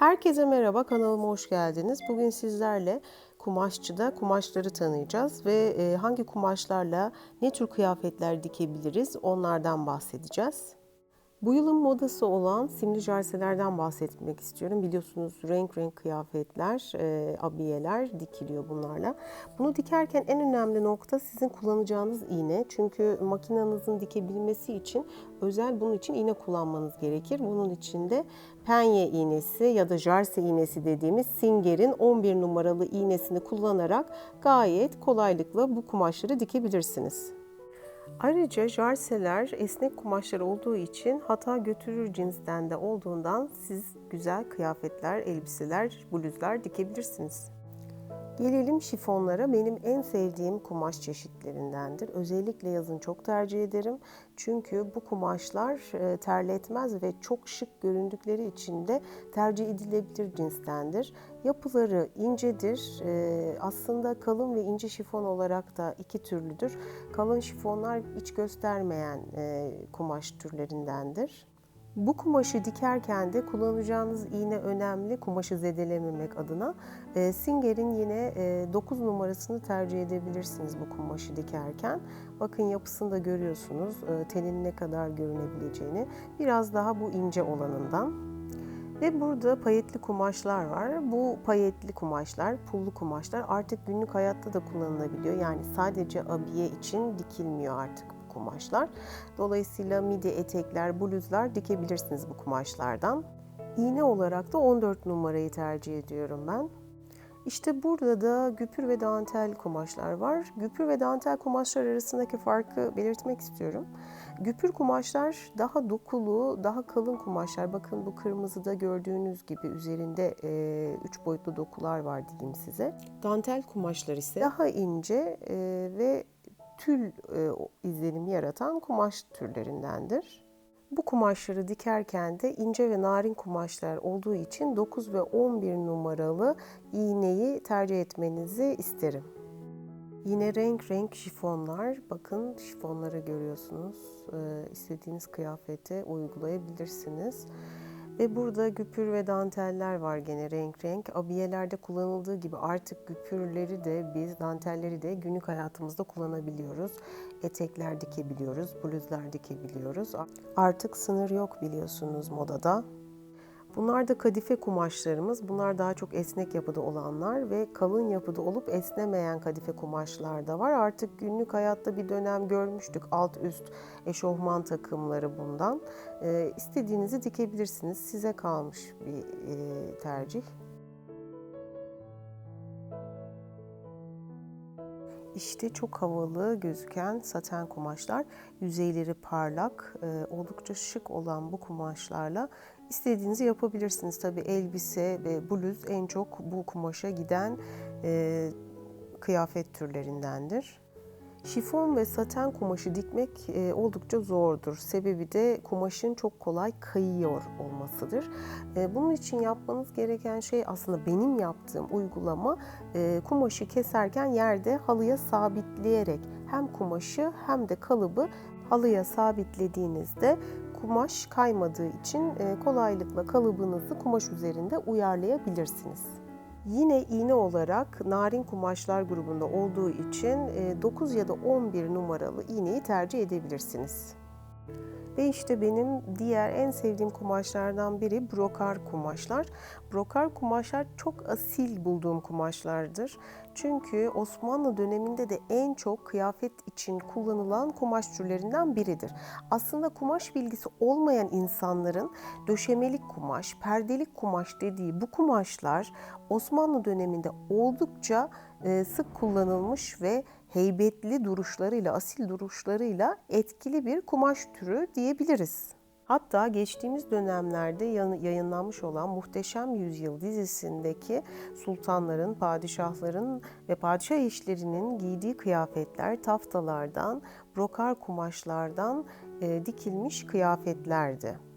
Herkese merhaba, kanalıma hoş geldiniz. Bugün sizlerle kumaşçıda kumaşları tanıyacağız ve e, hangi kumaşlarla ne tür kıyafetler dikebiliriz onlardan bahsedeceğiz. Bu yılın modası olan simli jarselerden bahsetmek istiyorum. Biliyorsunuz renk renk kıyafetler, e, abiyeler dikiliyor bunlarla. Bunu dikerken en önemli nokta sizin kullanacağınız iğne. Çünkü makinenizin dikebilmesi için özel bunun için iğne kullanmanız gerekir. Bunun için de penye iğnesi ya da jarse iğnesi dediğimiz Singer'in 11 numaralı iğnesini kullanarak gayet kolaylıkla bu kumaşları dikebilirsiniz. Ayrıca jarseler esnek kumaşlar olduğu için hata götürür cinsten de olduğundan siz güzel kıyafetler, elbiseler, bluzlar dikebilirsiniz. Gelelim şifonlara. Benim en sevdiğim kumaş çeşitlerindendir. Özellikle yazın çok tercih ederim. Çünkü bu kumaşlar e, terletmez ve çok şık göründükleri için de tercih edilebilir cinstendir. Yapıları incedir. E, aslında kalın ve ince şifon olarak da iki türlüdür. Kalın şifonlar iç göstermeyen e, kumaş türlerindendir. Bu kumaşı dikerken de kullanacağınız iğne önemli kumaşı zedelememek adına. E, Singer'in yine e, 9 numarasını tercih edebilirsiniz bu kumaşı dikerken. Bakın yapısını da görüyorsunuz e, tenin ne kadar görünebileceğini. Biraz daha bu ince olanından. Ve burada payetli kumaşlar var. Bu payetli kumaşlar, pullu kumaşlar artık günlük hayatta da kullanılabiliyor. Yani sadece abiye için dikilmiyor artık bu kumaşlar. Dolayısıyla midi etekler, bluzlar dikebilirsiniz bu kumaşlardan. İğne olarak da 14 numarayı tercih ediyorum ben. İşte burada da güpür ve dantel kumaşlar var. Güpür ve dantel kumaşlar arasındaki farkı belirtmek istiyorum. Güpür kumaşlar daha dokulu, daha kalın kumaşlar. Bakın bu kırmızıda gördüğünüz gibi üzerinde 3 e, boyutlu dokular var diyeyim size. Dantel kumaşlar ise daha ince e, ve tül e, izlenimi yaratan kumaş türlerindendir. Bu kumaşları dikerken de ince ve narin kumaşlar olduğu için 9 ve 11 numaralı iğneyi tercih etmenizi isterim. Yine renk renk şifonlar. Bakın şifonları görüyorsunuz. Ee, istediğiniz kıyafete uygulayabilirsiniz. Ve burada güpür ve danteller var gene renk renk. Abiyelerde kullanıldığı gibi artık güpürleri de biz dantelleri de günlük hayatımızda kullanabiliyoruz. Etekler dikebiliyoruz, bluzlar dikebiliyoruz. Artık sınır yok biliyorsunuz modada. Bunlar da kadife kumaşlarımız. Bunlar daha çok esnek yapıda olanlar ve kalın yapıda olup esnemeyen kadife kumaşlar da var. Artık günlük hayatta bir dönem görmüştük alt üst eşofman takımları bundan. Ee, istediğinizi dikebilirsiniz. Size kalmış bir e, tercih. İşte çok havalı gözüken saten kumaşlar, yüzeyleri parlak, e, oldukça şık olan bu kumaşlarla istediğinizi yapabilirsiniz. Tabii elbise ve bluz en çok bu kumaşa giden e, kıyafet türlerindendir. Şifon ve saten kumaşı dikmek e, oldukça zordur. Sebebi de kumaşın çok kolay kayıyor olmasıdır. E, bunun için yapmanız gereken şey aslında benim yaptığım uygulama e, kumaşı keserken yerde halıya sabitleyerek hem kumaşı hem de kalıbı halıya sabitlediğinizde kumaş kaymadığı için e, kolaylıkla kalıbınızı kumaş üzerinde uyarlayabilirsiniz. Yine iğne olarak narin kumaşlar grubunda olduğu için 9 e, ya da 11 numaralı iğneyi tercih edebilirsiniz. Ve işte benim diğer en sevdiğim kumaşlardan biri brokar kumaşlar. Brokar kumaşlar çok asil bulduğum kumaşlardır. Çünkü Osmanlı döneminde de en çok kıyafet için kullanılan kumaş türlerinden biridir. Aslında kumaş bilgisi olmayan insanların döşemelik kumaş, perdelik kumaş dediği bu kumaşlar Osmanlı döneminde oldukça sık kullanılmış ve heybetli duruşlarıyla, asil duruşlarıyla etkili bir kumaş türü diyebiliriz. Hatta geçtiğimiz dönemlerde yayınlanmış olan Muhteşem Yüzyıl dizisindeki sultanların, padişahların ve padişah eşlerinin giydiği kıyafetler taftalardan, brokar kumaşlardan e, dikilmiş kıyafetlerdi.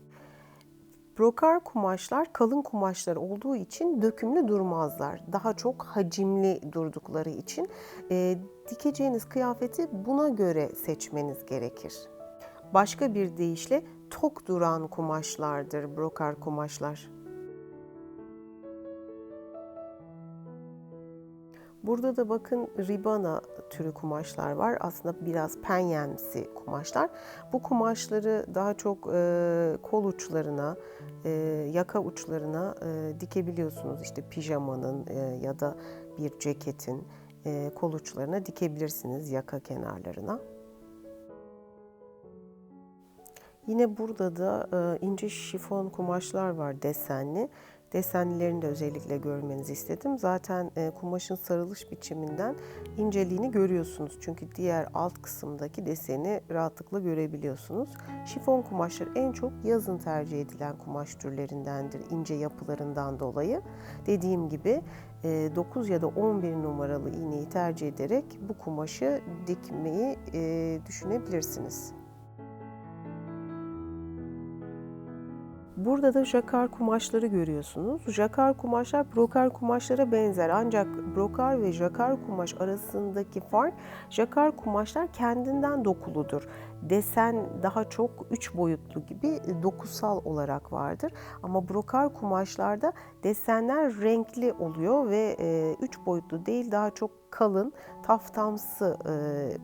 Brokar kumaşlar kalın kumaşlar olduğu için dökümlü durmazlar. Daha çok hacimli durdukları için e, dikeceğiniz kıyafeti buna göre seçmeniz gerekir. Başka bir deyişle tok duran kumaşlardır brokar kumaşlar. Burada da bakın ribana türü kumaşlar var. Aslında biraz penyensi kumaşlar. Bu kumaşları daha çok e, kol uçlarına, e, yaka uçlarına e, dikebiliyorsunuz. İşte pijamanın e, ya da bir ceketin e, kol uçlarına dikebilirsiniz yaka kenarlarına. Yine burada da e, ince şifon kumaşlar var desenli. Desenlilerini de özellikle görmenizi istedim. Zaten e, kumaşın sarılış biçiminden inceliğini görüyorsunuz. Çünkü diğer alt kısımdaki deseni rahatlıkla görebiliyorsunuz. Şifon kumaşlar en çok yazın tercih edilen kumaş türlerindendir ince yapılarından dolayı. Dediğim gibi e, 9 ya da 11 numaralı iğneyi tercih ederek bu kumaşı dikmeyi e, düşünebilirsiniz. Burada da jakar kumaşları görüyorsunuz. Jakar kumaşlar brokar kumaşlara benzer ancak brokar ve jakar kumaş arasındaki fark jakar kumaşlar kendinden dokuludur. Desen daha çok üç boyutlu gibi dokusal olarak vardır. Ama brokar kumaşlarda desenler renkli oluyor ve e, üç boyutlu değil daha çok kalın taftamsı e,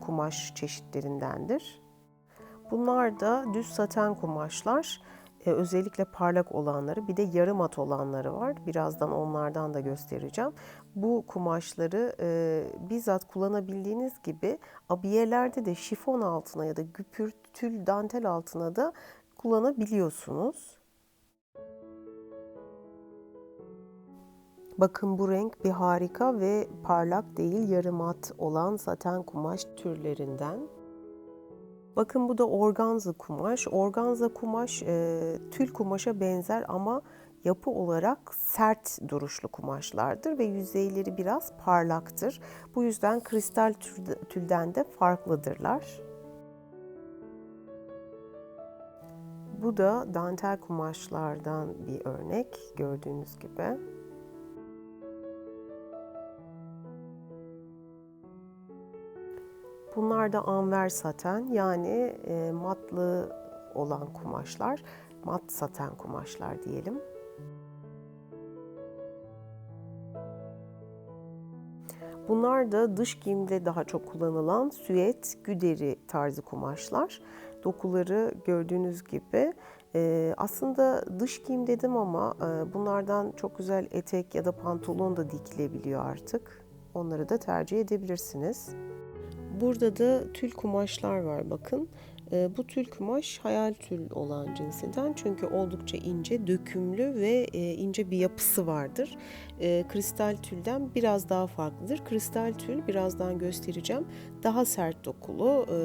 kumaş çeşitlerindendir. Bunlar da düz saten kumaşlar. E, özellikle parlak olanları bir de yarım mat olanları var. Birazdan onlardan da göstereceğim. Bu kumaşları e, bizzat kullanabildiğiniz gibi abiyelerde de şifon altına ya da güpür tül dantel altına da kullanabiliyorsunuz. Bakın bu renk bir harika ve parlak değil yarım mat olan saten kumaş türlerinden. Bakın bu da organza kumaş. Organza kumaş e, tül kumaşa benzer ama yapı olarak sert duruşlu kumaşlardır ve yüzeyleri biraz parlaktır. Bu yüzden kristal tülden de farklıdırlar. Bu da dantel kumaşlardan bir örnek gördüğünüz gibi. Bunlar da amver saten yani e, matlı olan kumaşlar. Mat saten kumaşlar diyelim. Bunlar da dış giyimde daha çok kullanılan süet, güderi tarzı kumaşlar. Dokuları gördüğünüz gibi e, aslında dış giyim dedim ama e, bunlardan çok güzel etek ya da pantolon da dikilebiliyor artık. Onları da tercih edebilirsiniz. Burada da tül kumaşlar var bakın. E, bu tül kumaş hayal tül olan cinsinden çünkü oldukça ince, dökümlü ve e, ince bir yapısı vardır. E, kristal tülden biraz daha farklıdır. Kristal tül birazdan göstereceğim. Daha sert dokulu e,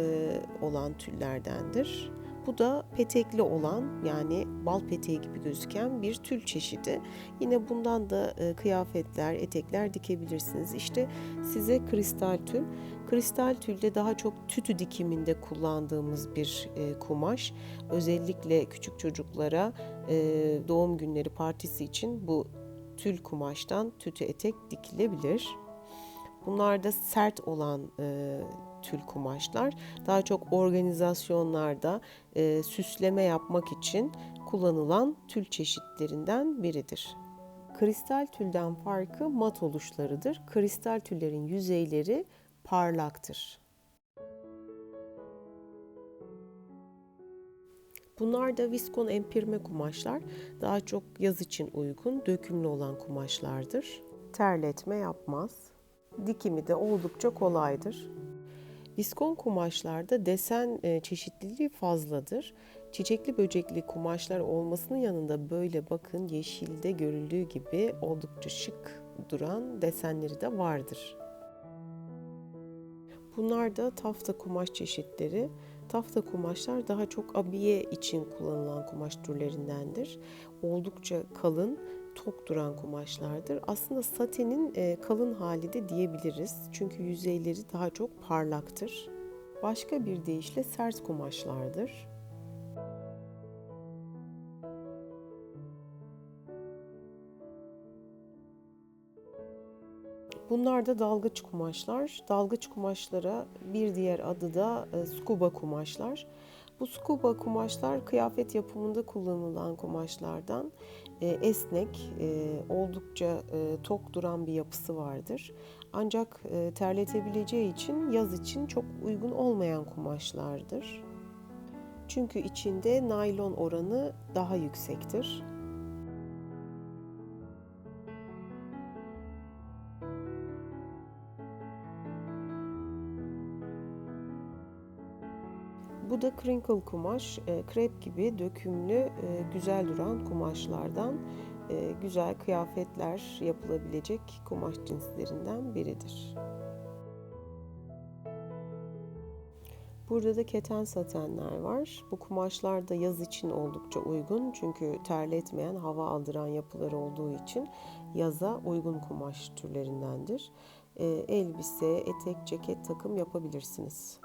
olan tüllerdendir. Bu da petekli olan yani bal peteği gibi gözüken bir tül çeşidi. Yine bundan da e, kıyafetler, etekler dikebilirsiniz. İşte size kristal tül. Kristal tülde daha çok tütü dikiminde kullandığımız bir e, kumaş. Özellikle küçük çocuklara e, doğum günleri partisi için bu tül kumaştan tütü etek dikilebilir. Bunlar da sert olan e, tül kumaşlar. Daha çok organizasyonlarda e, süsleme yapmak için kullanılan tül çeşitlerinden biridir. Kristal tülden farkı mat oluşlarıdır. Kristal tüllerin yüzeyleri parlaktır. Bunlar da viskon empirme kumaşlar. Daha çok yaz için uygun, dökümlü olan kumaşlardır. Terletme yapmaz. Dikimi de oldukça kolaydır. Viskon kumaşlarda desen e, çeşitliliği fazladır. Çiçekli böcekli kumaşlar olmasının yanında böyle bakın yeşilde görüldüğü gibi oldukça şık duran desenleri de vardır. Bunlar da tafta kumaş çeşitleri. Tafta kumaşlar daha çok abiye için kullanılan kumaş türlerindendir. Oldukça kalın, tok duran kumaşlardır. Aslında satenin e, kalın hali de diyebiliriz. Çünkü yüzeyleri daha çok parlaktır. Başka bir deyişle sert kumaşlardır. Bunlar da dalgıç kumaşlar. Dalgıç kumaşlara bir diğer adı da e, scuba kumaşlar. Bu scuba kumaşlar kıyafet yapımında kullanılan kumaşlardan e, esnek, e, oldukça tok duran bir yapısı vardır. Ancak terletebileceği için yaz için çok uygun olmayan kumaşlardır. Çünkü içinde naylon oranı daha yüksektir. Bu da crinkle kumaş, e, krep gibi dökümlü, e, güzel duran kumaşlardan e, güzel kıyafetler yapılabilecek kumaş cinslerinden biridir. Burada da keten satenler var. Bu kumaşlar da yaz için oldukça uygun çünkü terletmeyen, hava aldıran yapıları olduğu için yaza uygun kumaş türlerindendir. E, elbise, etek, ceket, takım yapabilirsiniz.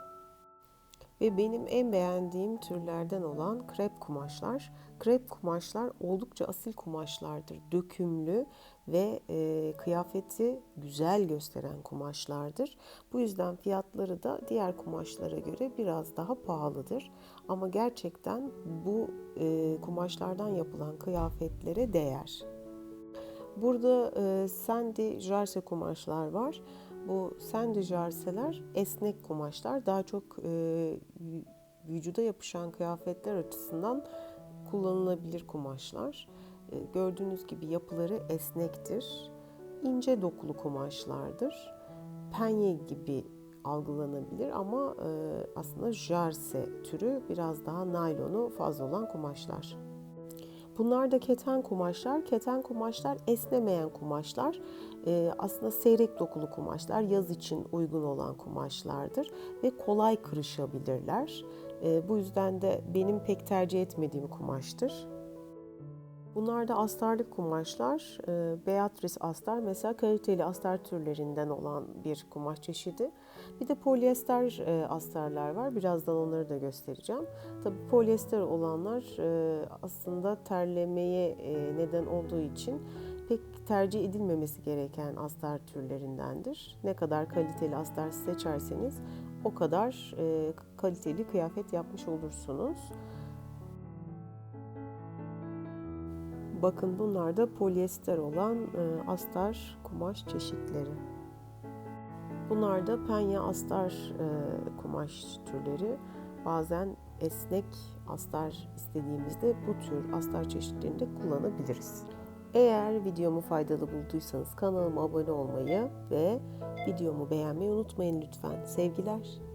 Ve benim en beğendiğim türlerden olan krep kumaşlar. Krep kumaşlar oldukça asil kumaşlardır. Dökümlü ve e, kıyafeti güzel gösteren kumaşlardır. Bu yüzden fiyatları da diğer kumaşlara göre biraz daha pahalıdır. Ama gerçekten bu e, kumaşlardan yapılan kıyafetlere değer. Burada e, Sandy Jarse kumaşlar var. Bu Sandy Jarse'ler esnek kumaşlar. Daha çok e, vücuda yapışan kıyafetler açısından kullanılabilir kumaşlar. E, gördüğünüz gibi yapıları esnektir. İnce dokulu kumaşlardır. Penye gibi algılanabilir ama e, aslında jarse türü biraz daha naylonu fazla olan kumaşlar. Bunlar da keten kumaşlar. Keten kumaşlar esnemeyen kumaşlar. Ee, aslında seyrek dokulu kumaşlar yaz için uygun olan kumaşlardır ve kolay kırışabilirler. Ee, bu yüzden de benim pek tercih etmediğim kumaştır. Bunlar da astarlık kumaşlar. E, Beatrice astar mesela kaliteli astar türlerinden olan bir kumaş çeşidi. Bir de polyester e, astarlar var. Birazdan onları da göstereceğim. Tabii polyester olanlar e, aslında terlemeye e, neden olduğu için pek tercih edilmemesi gereken astar türlerindendir. Ne kadar kaliteli astar seçerseniz o kadar kaliteli kıyafet yapmış olursunuz. Bakın bunlar da polyester olan e, astar kumaş çeşitleri. Bunlar da penye astar e, kumaş türleri. Bazen esnek astar istediğimizde bu tür astar çeşitlerini de kullanabiliriz. Eğer videomu faydalı bulduysanız kanalıma abone olmayı ve videomu beğenmeyi unutmayın lütfen. Sevgiler.